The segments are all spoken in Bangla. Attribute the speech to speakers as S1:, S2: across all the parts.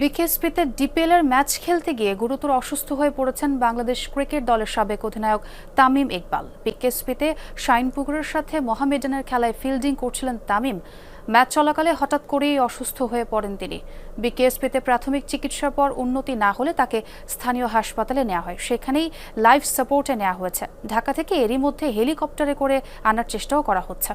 S1: বিকেএসপিতে ডিপিএলের ম্যাচ খেলতে গিয়ে গুরুতর অসুস্থ হয়ে পড়েছেন বাংলাদেশ ক্রিকেট দলের সাবেক অধিনায়ক তামিম ইকবাল। বিকেএসপিতে শাইনপুকুরের সাথে মোহামেডানের খেলায় ফিল্ডিং করছিলেন তামিম। ম্যাচ চলাকালে হঠাৎ করেই অসুস্থ হয়ে পড়েন তিনি। বিকেএসপিতে প্রাথমিক চিকিৎসার পর উন্নতি না হলে তাকে স্থানীয় হাসপাতালে নেওয়া হয়। সেখানেই লাইফ সাপোর্টে নেওয়া হয়েছে। ঢাকা থেকে এরই মধ্যে হেলিকপ্টারে করে আনার চেষ্টাও করা হচ্ছে।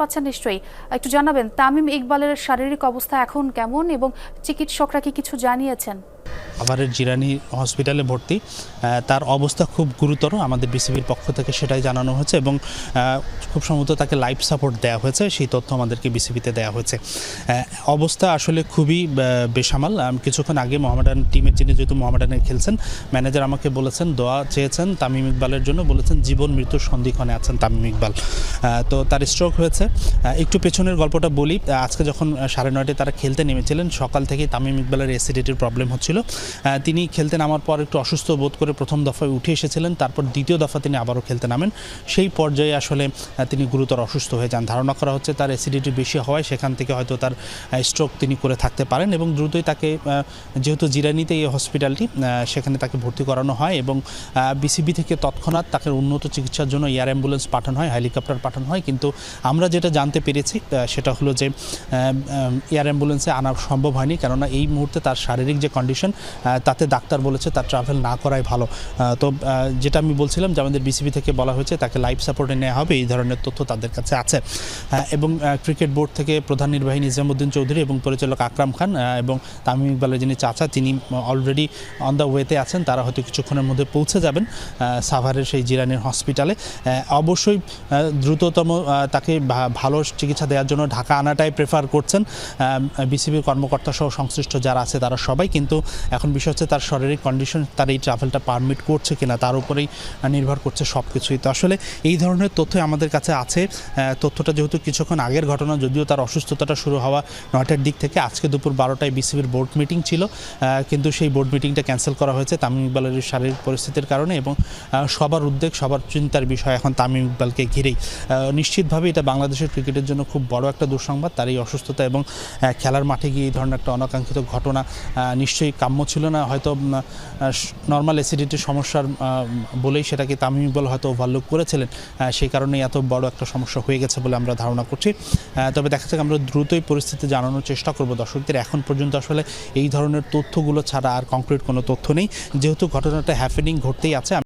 S1: পাচ্ছেন নিশ্চয়ই। একটু জানাবেন, তামিম ইকবালের শারীরিক অবস্থা এখন কেমন এবং চিকিৎসকরা কি কিছু জানিয়েছেন?
S2: আবারের জিরানি হসপিটালে ভর্তি। তার অবস্থা খুব গুরুতর, আমাদের বিসিবির পক্ষ থেকে সেটাই জানানো হয়েছে এবং খুব সম্ভবত তাকে লাইফ সাপোর্ট দেওয়া হয়েছে, সেই তথ্য আমাদেরকে বিসিবিতে দেওয়া হয়েছে। অবস্থা আসলে খুবই বেসামাল। কিছুক্ষণ আগে মোহামেডান টিমের যিনি যেহেতু মোহামেডানে খেলছেন, ম্যানেজার আমাকে বলেছেন, দোয়া চেয়েছেন তামিম ইকবালের জন্য, বলেছেন জীবন মৃত্যুর সন্ধিক্ষণে আছেন তামিম ইকবাল। তো তার স্ট্রোক হয়েছে। একটু পেছনের গল্পটা বলি। আজকে যখন সাড়ে নয়টায় তারা খেলতে নেমেছিলেন, সকাল থেকেই তামিম ইকবালের অ্যাসিডিটির প্রবলেম হচ্ছিল। তিনি খেলতে নামার পর একটু অসুস্থ বোধ করে প্রথম দফায় উঠে এসেছিলেন, তারপর দ্বিতীয় দফা তিনি আবারও খেলতে নামেন। সেই পর্যায়ে আসলে তিনি গুরুতর অসুস্থ হয়ে যান। ধারণা করা হচ্ছে তার অ্যাসিডিটি বেশি হওয়ায় সেখান থেকে হয়তো তার স্ট্রোক তিনি করে থাকতে পারেন এবং দ্রুতই তাকে যেহেতু জিরানিতে এই হসপিটালটি সেখানে তাকে ভর্তি করানো হয় এবং বিসিবি থেকে তৎক্ষণাৎ তাকে উন্নত চিকিৎসার জন্য এয়ার অ্যাম্বুলেন্স পাঠানো হয়, হেলিকপ্টার পাঠানো হয়। কিন্তু আমরা যেটা জানতে পেরেছি সেটা হলো যে এয়ার অ্যাম্বুলেন্সে আনা সম্ভব হয়নি। কেননা এই মুহূর্তে তার শারীরিক যে কন্ডিশন তাতে ডাক্তার বলেছে তার ট্রাভেল না করাই ভালো। তো যেটা আমি বলছিলাম যে আমাদের বিসিবি থেকে বলা হয়েছে তাকে লাইফ সাপোর্টে নেওয়া হবে, এই ধরনের তথ্য তাদের কাছে আছে। এবং ক্রিকেট বোর্ড থেকে প্রধান নির্বাহী নিজামুদ্দিন চৌধুরী এবং পরিচালক আকরাম খান এবং তামিম ইকবালের যিনি চাচা, তিনি অলরেডি অন দ্য ওয়েতে আছেন, তারা হয়তো কিছুক্ষণের মধ্যে পৌঁছে যাবেন সাভারের সেই জিরানির হসপিটালে অবশ্যই দ্রুততম তাকে ভালো চিকিৎসা দেওয়ার জন্য ঢাকা আনাটাই প্রেফার করছেন। বিসিবির কর্মকর্তা সহ সংশ্লিষ্ট যারা আছে তারা সবাই, কিন্তু এখন বিষয় হচ্ছে তার শারীরিক কন্ডিশন তার এই ট্রাভেলটা পারমিট করছে কিনা, তার উপরেই নির্ভর করছে সব কিছুই তো আসলে এই ধরনের তথ্য আমাদের কাছে আছে। তথ্যটা যেহেতু কিছুক্ষণ আগের ঘটনা, যদিও তার অসুস্থতাটা শুরু হওয়া নয়টার দিক থেকে, আজকে দুপুর বারোটায় বিসিবির বোর্ড মিটিং ছিল। কিন্তু সেই বোর্ড মিটিংটা ক্যান্সেল করা হয়েছে তামিম ইকবালের শারীরিক পরিস্থিতির কারণে এবং সবার উদ্বেগ, সবার চিন্তার বিষয় এখন তামিম ইকবালকে ঘিরেই। নিশ্চিতভাবে এটা বাংলাদেশের ক্রিকেটের জন্য খুব বড় একটা দুঃসংবাদ, তার এই অসুস্থতা এবং খেলার মাঠে গিয়ে এই ধরনের একটা অনাকাঙ্ক্ষিত ঘটনা নিশ্চয়ই কাম্য ছিল না, হয়তো নর্মাল অ্যাসিডিটির সমস্যার বলেই সেটাকে তামিম ইকবাল হয়তো ওভারলুক করেছিলেন সেই কারণেই এত বড় একটা সমস্যা হয়ে গেছে বলে আমরা ধারণা করছি। তবে দেখা যাক, আমরা দ্রুতই পরিস্থিতি জানানোর চেষ্টা করব। দর্শকদের এখন পর্যন্ত আসলে এই ধরনের তথ্যগুলো ছাড়া আর কংক্রিট কোনো তথ্য নেই। যেহেতু ঘটনাটা হ্যাপেনিং ঘটতেই আছে